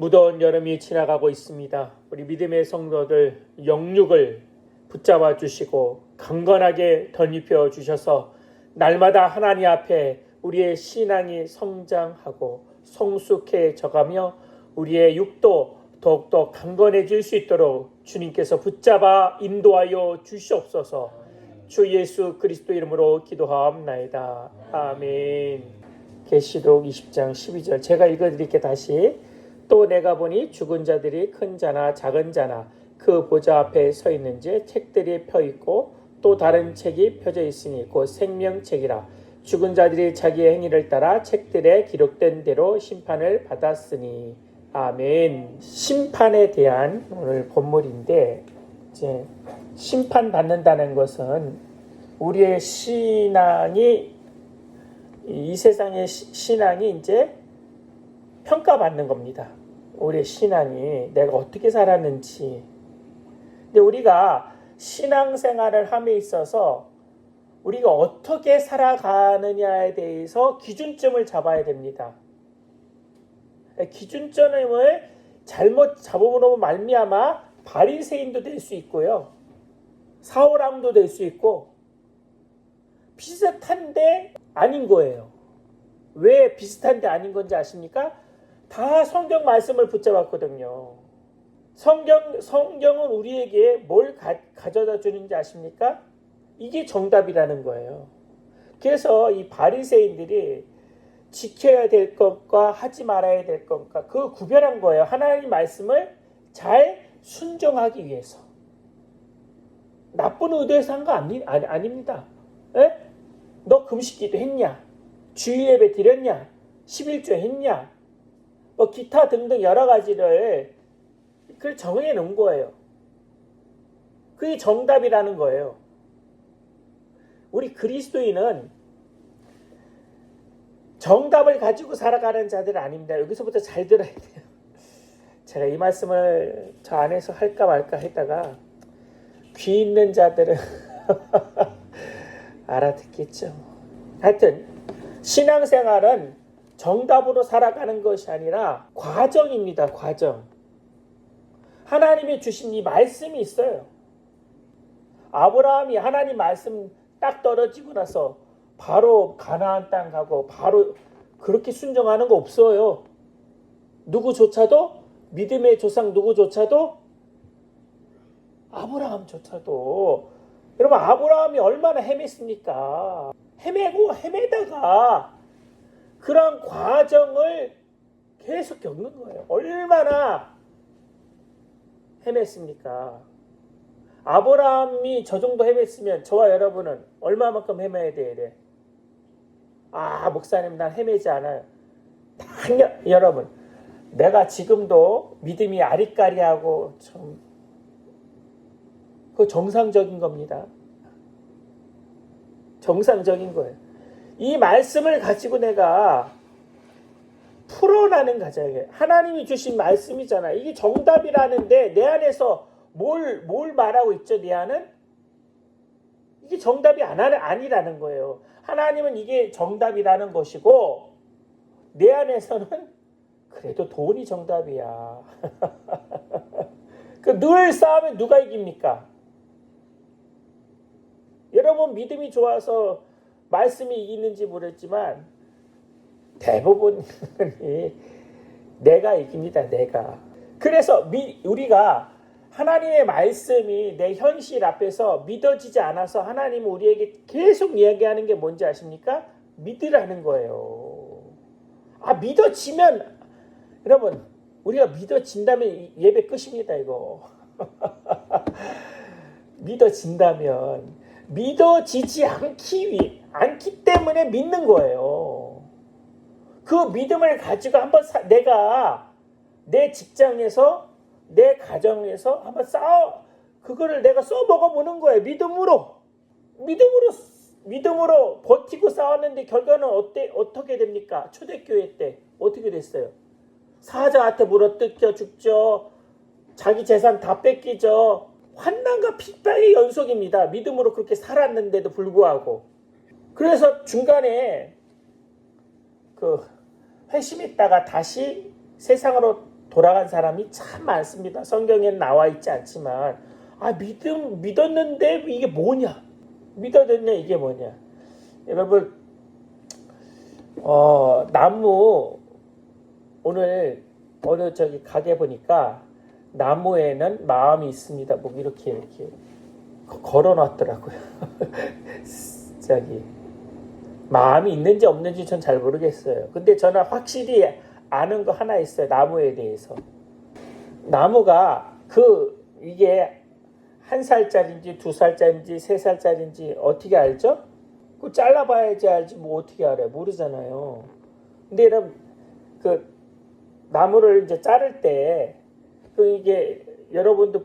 무더운 여름이 지나가고 있습니다. 우리 믿음의 성도들 영육을 붙잡아 주시고 강건하게 덧입혀 주셔서 날마다 하나님 앞에 우리의 신앙이 성장하고 성숙해져가며 우리의 육도 더욱더 강건해질 수 있도록 주님께서 붙잡아 인도하여 주시옵소서. 주 예수 그리스도 이름으로 기도하옵나이다. 아멘. 계시록 20장 12절 제가 읽어드릴게 다시 또 내가 보니 죽은 자들이 큰 자나 작은 자나 그 보좌 앞에 서 있는지 책들이 펴 있고 또 다른 책이 펴져 있으니 곧 생명책이라 죽은 자들이 자기의 행위를 따라 책들에 기록된 대로 심판을 받았으니 아멘. 심판에 대한 오늘 본문인데 이제 심판 받는다는 것은 우리의 신앙이 이 세상의 시- 신앙이 이제 평가받는 겁니다. 우리의 신앙이 내가 어떻게 살았는지. 근데 우리가 신앙생활을 함에 있어서 우리가 어떻게 살아가느냐에 대해서 기준점을 잡아야 됩니다. 기준점을 잘못 잡음으로 말미암아 바리새인도 될 수 있고요. 사울왕도 될 수 있고 비슷한데 아닌 거예요. 왜 비슷한데 아닌 건지 아십니까? 다 성경 말씀을 붙잡았거든요. 성경 성경은 우리에게 뭘 가, 가져다 주는지 아십니까? 이게 정답이라는 거예요. 그래서 이 바리새인들이 지켜야 될 것과 하지 말아야 될 것과 그 구별한 거예요. 하나님 말씀을 잘 순종하기 위해서. 나쁜 의도에서 한 거 아니, 아니, 아닙니다. 에? 너 금식기도 했냐? 주일 예배 드렸냐? 11조 했냐? 뭐 기타 등등 여러 가지를 그걸 정해 놓은 거예요. 그게 정답이라는 거예요. 우리 그리스도인은 정답을 가지고 살아가는 자들 아닙니다. 여기서부터 잘 들어야 돼요. 제가 이 말씀을 저 안에서 할까 말까 했다가 귀 있는 자들은 알아듣겠죠. 하여튼 신앙생활은 정답으로 살아가는 것이 아니라 과정입니다. 과정. 하나님이 주신 이 말씀이 있어요. 아브라함이 하나님 말씀 딱 떨어지고 나서 바로 가나안 땅 가고 바로 그렇게 순종하는 거 없어요. 누구조차도 믿음의 조상 누구조차도 아브라함조차도 여러분 아브라함이 얼마나 헤맸습니까? 헤매고 헤매다가 그런 과정을 계속 겪는 거예요. 얼마나 헤맸습니까? 아브라함이 저 정도 헤맸으면 저와 여러분은 얼마만큼 헤매야 돼야 돼? 아 목사님 난 헤매지 않아요. 당연 여러분 내가 지금도 믿음이 아리까리하고 좀그 정상적인 겁니다. 정상적인 거예요. 이 말씀을 가지고 내가 풀어나는 과정이에요. 하나님이 주신 말씀이잖아. 이게 정답이라는데 내 안에서 뭘, 뭘 말하고 있죠, 내 안은? 이게 정답이 안, 아니라는 거예요. 하나님은 이게 정답이라는 것이고, 내 안에서는 그래도 돈이 정답이야. 그늘 싸우면 누가 이깁니까? 여러분 믿음이 좋아서 말씀이 이기는지 모르겠지만 대부분이 내가 이깁니다. 내가. 그래서 미, 우리가 하나님의 말씀이 내 현실 앞에서 믿어지지 않아서 하나님은 우리에게 계속 이야기하는 게 뭔지 아십니까? 믿으라는 거예요. 아 믿어지면 여러분 우리가 믿어진다면 예배 끝입니다 이거. 믿어진다면 믿어지지 않기 위 않기 때문에 믿는 거예요. 그 믿음을 가지고 한번 사, 내가 내 직장에서 내 가정에서 한번 싸워 그거를 내가 써먹어 보는 거예요. 믿음으로 믿음으로 믿음으로 버티고 싸웠는데 결과는 어때 어떻게 됩니까? 초대교회 때 어떻게 됐어요? 사자한테 물어 뜯겨 죽죠. 자기 재산 다 뺏기죠. 환난과 핍박의 연속입니다. 믿음으로 그렇게 살았는데도 불구하고. 그래서 중간에 그 회심했다가 다시 세상으로 돌아간 사람이 참 많습니다. 성경에는 나와 있지 않지만 아 믿음 믿었는데 이게 뭐냐? 믿었는데 이게 뭐냐? 여러분 어 나무 오늘 어느 저기 가게 보니까 나무에는 마음이 있습니다. 뭐 이렇게 이렇게 거- 걸어놨더라고요. 저기 마음이 있는지 없는지 전 잘 모르겠어요. 근데 저는 확실히 아는 거 하나 있어요. 나무에 대해서. 나무가 그 이게 한 살짜리인지 두 살짜리인지 세 살짜리인지 어떻게 알죠? 그 잘라봐야지 알지 뭐 어떻게 알아요? 모르잖아요. 근데 여러분 그 나무를 이제 자를 때 그 이게 여러분도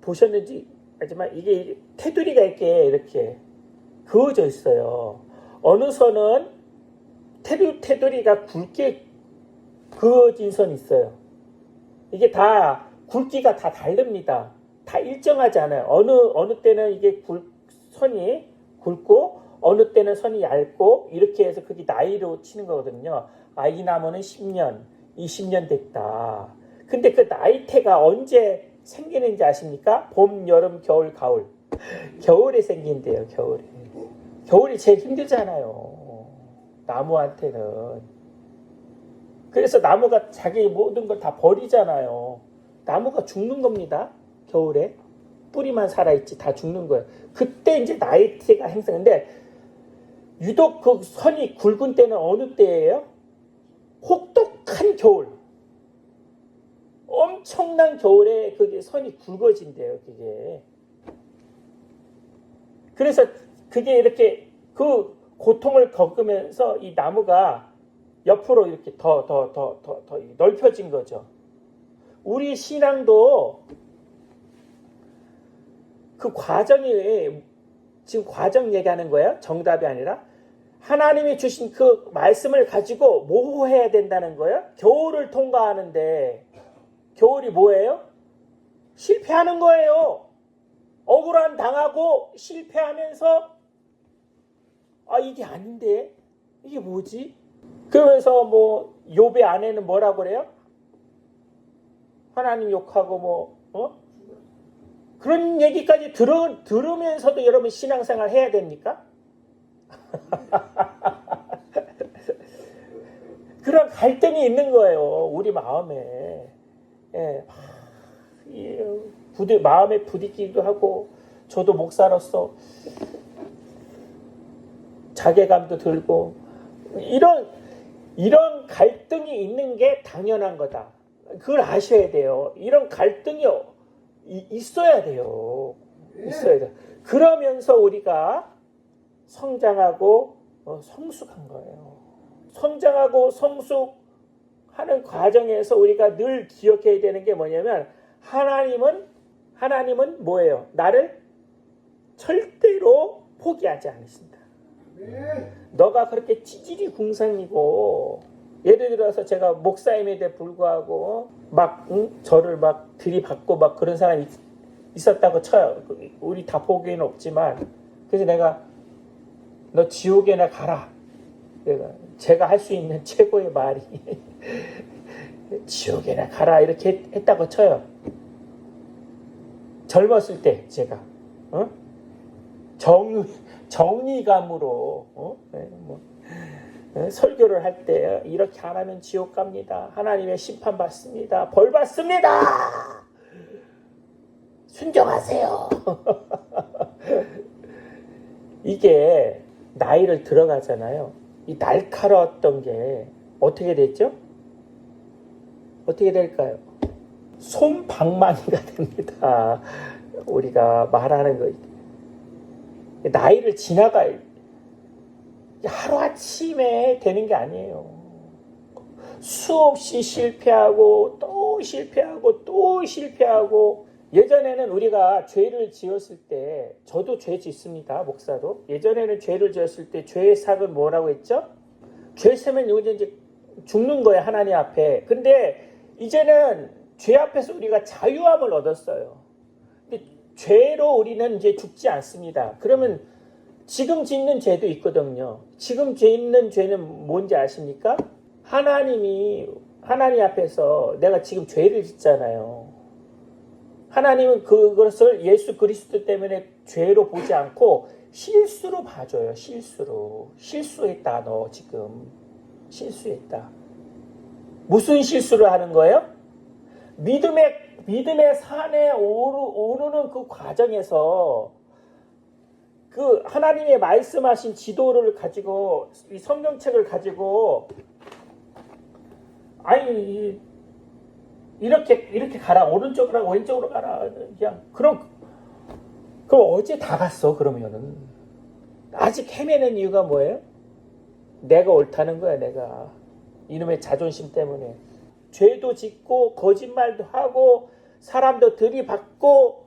보셨는지 알지만 이게 테두리가 이렇게 이렇게 그어져 있어요. 어느 선은 테두, 테두리가 굵게 그어진 선이 있어요. 이게 다 굵기가 다 다릅니다. 다 일정하지 않아요. 어느 어느 때는 이게 굵, 선이 굵고 어느 때는 선이 얇고 이렇게 해서 그게 나이로 치는 거거든요. 아 이 나무는 10년, 20년 됐다. 근데 그 나이테가 언제 생기는지 아십니까? 봄, 여름, 겨울, 가을. 겨울에 생긴대요. 겨울에. 겨울이 제일 힘들잖아요. 나무한테는. 그래서 나무가 자기 모든 걸 다 버리잖아요. 나무가 죽는 겁니다. 겨울에. 뿌리만 살아있지 다 죽는 거예요. 그때 이제 나이테가 행성인데 유독 그 선이 굵은 때는 어느 때예요? 혹독한 겨울. 엄청난 겨울에 그게 선이 굵어진대요, 그게. 그래서 그게 이렇게 그 고통을 겪으면서 이 나무가 옆으로 이렇게 더, 더, 더, 더, 더 넓혀진 거죠. 우리 신앙도 그 과정이 지금 과정 얘기하는 거예요. 정답이 아니라 하나님이 주신 그 말씀을 가지고 뭐 해야 된다는 거예요? 겨울을 통과하는데 겨울이 뭐예요? 실패하는 거예요. 억울한 당하고 실패하면서 아 이게 아닌데 이게 뭐지? 그러면서 뭐 욥의 아내는 뭐라고 그래요? 하나님 욕하고 뭐 어? 그런 얘기까지 들어, 들으면서도 여러분 신앙생활 해야 됩니까? 그런 갈등이 있는 거예요 우리 마음에 예, 이 부디, 마음에 부딪히기도 하고 저도 목사로서 자괴감도 들고 이런 이런 갈등이 있는 게 당연한 거다. 그걸 아셔야 돼요. 이런 갈등이 이- 있어야 돼요. 있어야 돼. 그러면서 우리가 성장하고 어, 성숙한 거예요. 성장하고 성숙하는 과정에서 우리가 늘 기억해야 되는 게 뭐냐면 하나님은 하나님은 뭐예요? 나를 절대로 포기하지 않으신다. 너가 그렇게 찌질이 궁상이고 예를 들어서 제가 목사임에도 불구하고 막 응? 저를 막 들이받고 막 그런 사람이 있- 있었다고 쳐요. 그, 우리 다 보기에는 없지만 그래서 내가 너 지옥에나 가라. 내가 제가 할 수 있는 최고의 말이 지옥에나 가라 이렇게 했- 했다고 쳐요. 젊었을 때 제가 어? 정 정의감으로 어? 네, 뭐, 네, 설교를 할 때 이렇게 안 하면 지옥 갑니다. 하나님의 심판 받습니다. 벌 받습니다. 순종하세요. 이게 나이를 들어가잖아요. 이 날카로웠던 게 어떻게 됐죠? 어떻게 될까요? 솜방망이가 됩니다. 우리가 말하는 거. 나이를 지나가 하루아침에 되는 게 아니에요. 수없이 실패하고 또 실패하고 또 실패하고 예전에는 우리가 죄를 지었을 때 저도 죄 짓습니다. 목사도. 예전에는 죄를 지었을 때 죄의 삭은 뭐라고 했죠? 죄 세면 이제 죽는 거예요. 하나님 앞에. 근데 이제는 죄 앞에서 우리가 자유함을 얻었어요. 죄로 우리는 이제 죽지 않습니다. 그러면 지금 짓는 죄도 있거든요. 지금 짓는 죄는 뭔지 아십니까? 하나님이 하나님 앞에서 내가 지금 죄를 짓잖아요. 하나님은 그것을 예수 그리스도 때문에 죄로 보지 않고 실수로 봐줘요. 실수로. 실수했다, 너 지금. 실수했다. 무슨 실수를 하는 거예요? 믿음의, 믿음의 산에 오르, 오르 는 그 과정에서 그 하나님의 말씀하신 지도를 가지고 이 성경책을 가지고 아니 이- 이렇게 이렇게 가라. 오른쪽으로 가라. 왼쪽으로 가라. 그냥 그럼 그럼 어제 다 갔어 그러면은. 아직 헤매는 이유가 뭐예요? 내가 옳다는 거야 내가. 이놈의 자존심 때문에. 죄도 짓고 거짓말도 하고 사람도 들이받고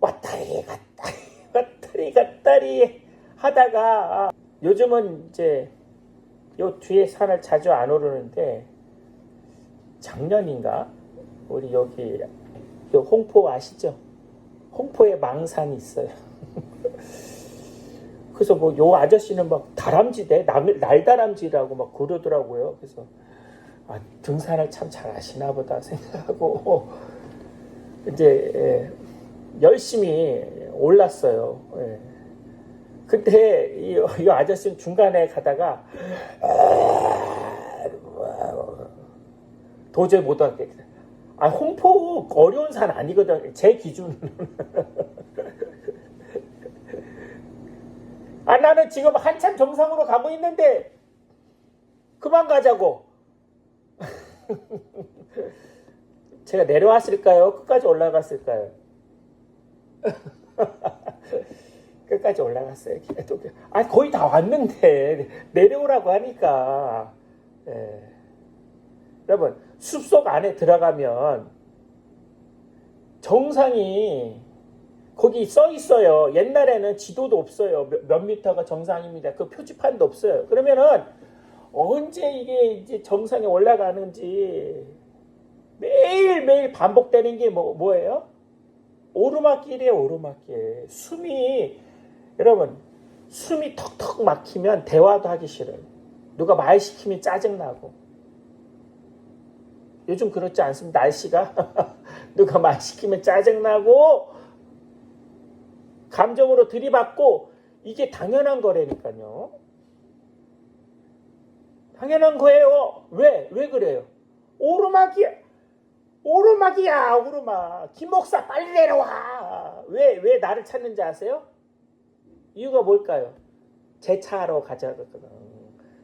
왔다리 갔다리 왔다리 갔다리 하다가 요즘은 이제 요 뒤에 산을 자주 안 오르는데 작년인가 우리 여기 요 홍포 아시죠? 홍포에 망산이 있어요. 그래서 뭐 요 아저씨는 막 다람쥐대 날, 날다람쥐라고 막 그러더라고요. 그래서 아, 등산을 참 잘하시나 보다 생각하고 이제 예, 열심히 올랐어요. 예. 근데 이, 이 아저씨는 중간에 가다가 도저히 못 하겠다. 아 홍포 어려운 산 아니거든. 제 기준은. 아 나는 지금 한참 정상으로 가고 있는데 그만 가자고. 제가 내려왔을까요? 끝까지 올라갔을까요? 끝까지 올라갔어요. 그래도 아 거의 다 왔는데 내려오라고 하니까 예. 여러분 숲속 안에 들어가면 정상이 거기 써 있어요. 옛날에는 지도도 없어요. 몇, 몇 미터가 정상입니다. 그 표지판도 없어요. 그러면은 언제 이게 이제 정상에 올라가는지 매일 매일 반복되는 게 뭐, 뭐예요? 오르막길이에요, 오르막길. 숨이, 여러분, 숨이 턱턱 막히면 대화도 하기 싫어요. 누가 말 시키면 짜증나고. 요즘 그렇지 않습니다. 날씨가. 누가 말 시키면 짜증나고, 감정으로 들이받고, 이게 당연한 거라니까요. 당연한 거예요. 왜? 왜 그래요? 오르막이야. 오르막이야, 오르막. 김 목사 빨리 내려와. 왜, 왜 나를 찾는지 아세요? 이유가 뭘까요? 제 차로 가져갔거든.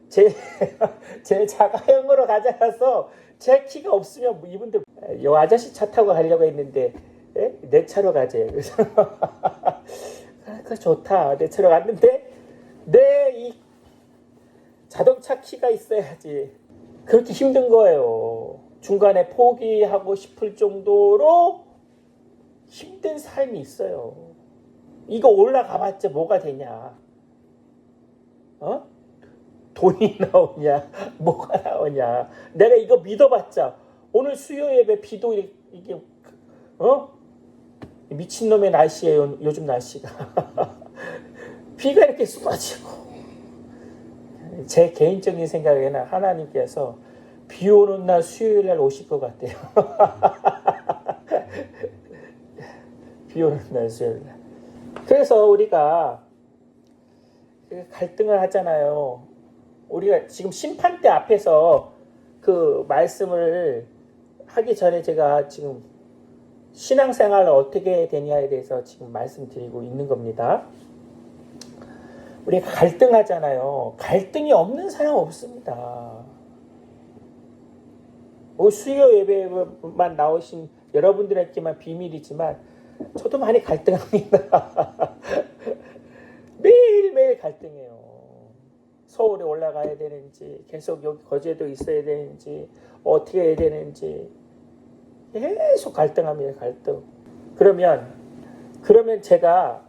제, 제 자가용으로 가져가서 제 키가 없으면 뭐 이분들, 요 아저씨 차 타고 가려고 했는데, 예? 내 차로 가재. 그래서, 아, 그 좋다. 내 차로 갔는데, 내 이 자동차 키가 있어야지. 그렇게 힘든 거예요. 중간에 포기하고 싶을 정도로 힘든 삶이 있어요. 이거 올라가봤자 뭐가 되냐? 어? 돈이 나오냐? 뭐가 나오냐? 내가 이거 믿어봤자 오늘 수요 예배 비도 이- 이게 어? 미친놈의 날씨예요. 요즘 날씨가 비가 이렇게 쏟아지고 제 개인적인 생각에는 하나님께서 비 오는 날 수요일 날 오실 것 같아요. 비 오는 날 수요일 날. 그래서 우리가 그 갈등을 하잖아요. 우리가 지금 심판대 앞에서 그 말씀을 하기 전에 제가 지금 신앙생활을 어떻게 되냐에 대해서 지금 말씀드리고 있는 겁니다. 우리가 갈등하잖아요. 갈등이 없는 사람 없습니다. 뭐 수요 예배만 나오신 여러분들에게만 비밀이지만 저도 많이 갈등합니다. 매일매일 갈등해요. 서울에 올라가야 되는지 계속 여기 거제도 있어야 되는지 어떻게 해야 되는지 계속 갈등합니다. 갈등. 그러면 그러면 제가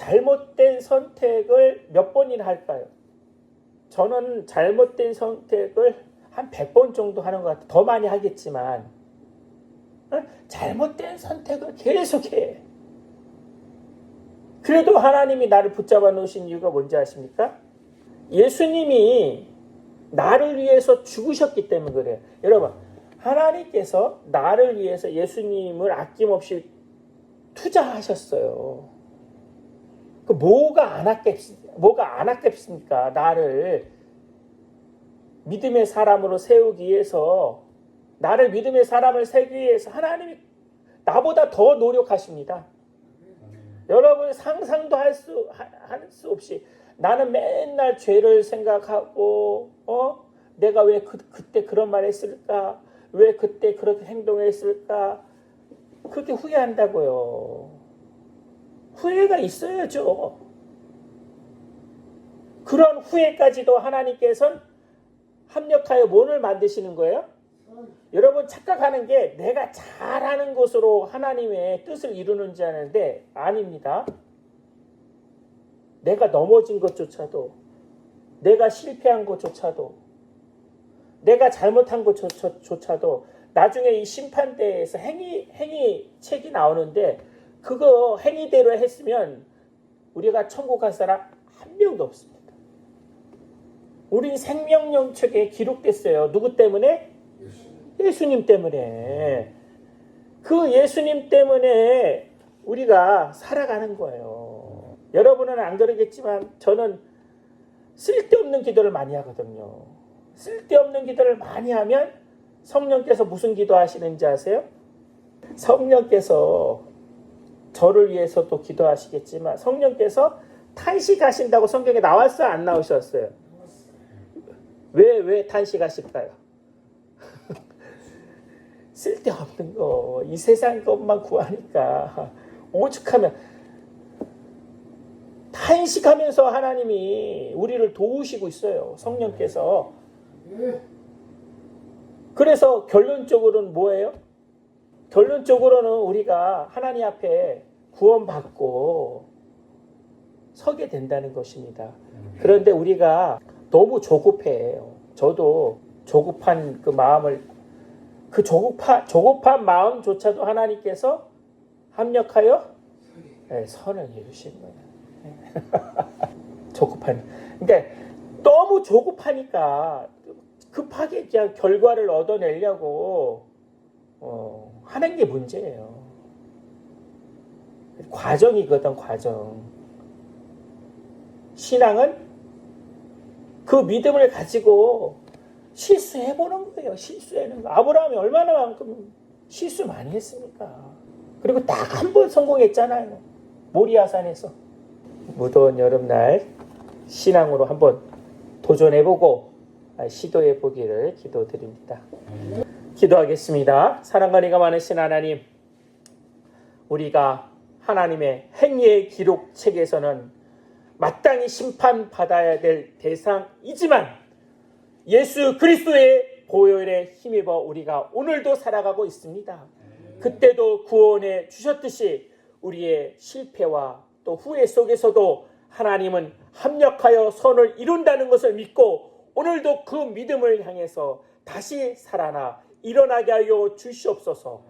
잘못된 선택을 몇 번이나 할까요? 저는 잘못된 선택을 한 100번 정도 하는 것 같아요. 더 많이 하겠지만 어? 잘못된 선택을 계속해. 그래도 하나님이 나를 붙잡아 놓으신 이유가 뭔지 아십니까? 예수님이 나를 위해서 죽으셨기 때문에 그래요. 여러분, 하나님께서 나를 위해서 예수님을 아낌없이 투자하셨어요. 그 뭐가 안 아깝 뭐가 안 아깝습니까? 나를 믿음의 사람으로 세우기 위해서 나를 믿음의 사람을 세우기 위해서 하나님이 나보다 더 노력하십니다. 여러분 상상도 할수 할 수 없이 나는 맨날 죄를 생각하고 어? 내가 왜 그, 그때 그런 말 했을까? 왜 그때 그렇게 행동했을까? 그렇게 후회한다고요 후회가 있어야죠 그런 후회까지도 하나님께서는 합력하여 뭐를 만드시는 거예요? 여러분 착각하는 게 내가 잘하는 것으로 하나님의 뜻을 이루는 줄 아는데 아닙니다. 내가 넘어진 것조차도 내가 실패한 것조차도 내가 잘못한 것조차도 나중에 이 심판대에서 행위 행위 책이 나오는데 그거 행위대로 했으면 우리가 천국 갈 사람 한 명도 없습니다. 우리 생명령 책에 기록됐어요. 누구 때문에? 예수님 때문에 그 예수님 때문에 우리가 살아가는 거예요. 여러분은 안 그러겠지만 저는 쓸데없는 기도를 많이 하거든요. 쓸데없는 기도를 많이 하면 성령께서 무슨 기도하시는지 아세요? 성령께서 저를 위해서도 기도하시겠지만 성령께서 탄식하신다고 성경에 나왔어요? 안 나오셨어요? 왜, 왜 탄식하실까요? 쓸데없는 거, 이 세상 것만 구하니까 오죽하면 탄식하면서 하나님이 우리를 도우시고 있어요. 성령께서. 그래서 결론적으로는 뭐예요? 결론적으로는 우리가 하나님 앞에 구원받고 서게 된다는 것입니다. 그런데 우리가 너무 조급해요. 저도 조급한 그 마음을 그 조급한, 조급한 마음조차도 하나님께서 합력하여 네, 선을 이루신 거예요. 네. 조급한. 그러니까 너무 조급하니까 급하게 그냥 결과를 얻어내려고 어, 하는 게 문제예요. 과정이거든, 과정. 신앙은 그 믿음을 가지고 실수해보는 거예요. 실수하는 거. 아브라함이 얼마나 만큼 실수 많이 했습니까? 그리고 딱 한 번 성공했잖아요. 모리아산에서. 무더운 여름날 신앙으로 한번 도전해보고 시도해보기를 기도드립니다. 기도하겠습니다. 사랑과 리가 많으신 하나님, 우리가 하나님의 행위의 기록 책에서는 마땅히 심판받아야 될 대상이지만 예수 그리스도의 보혈에 힘입어 우리가 오늘도 살아가고 있습니다. 그때도 구원해 주셨듯이 우리의 실패와 또 후회 속에서도 하나님은 합력하여 선을 이룬다는 것을 믿고 오늘도 그 믿음을 향해서 다시 살아나 일어나게 하여 주시옵소서.